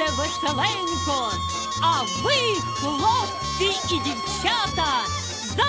Танцюйте веселенько, а ви, хлопці і дівчата, за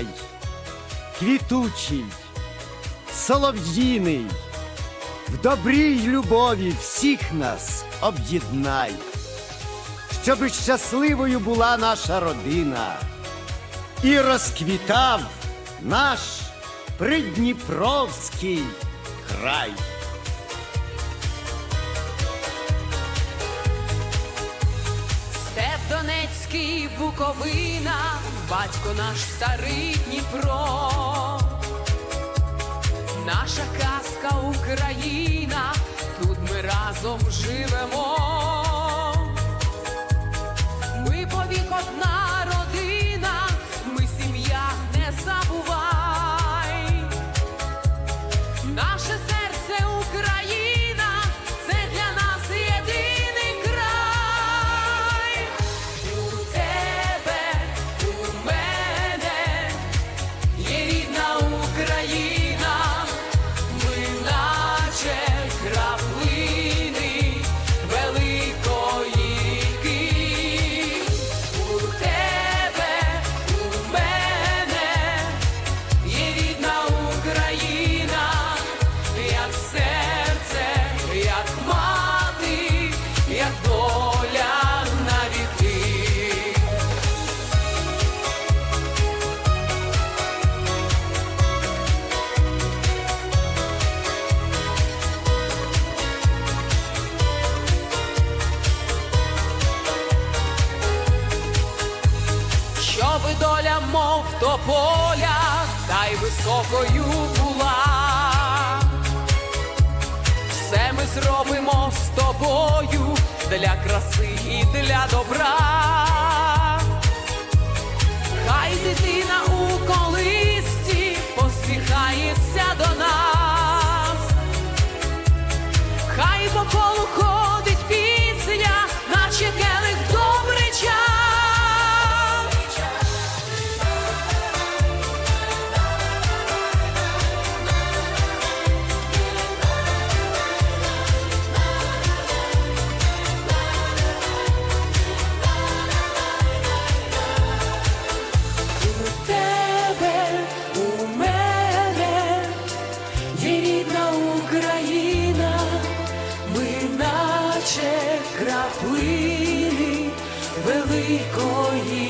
край, квітучий, солов'їний, в добрій любові всіх нас об'єднай, щоби щасливою була наша родина і розквітав наш придніпровський край. Київ, Буковина, батько наш старий Дніпро, наша казка Україна, тут ми разом живемо. Полях, та й високою була. Все ми зробимо з тобою для краси і для добра. краплини великої.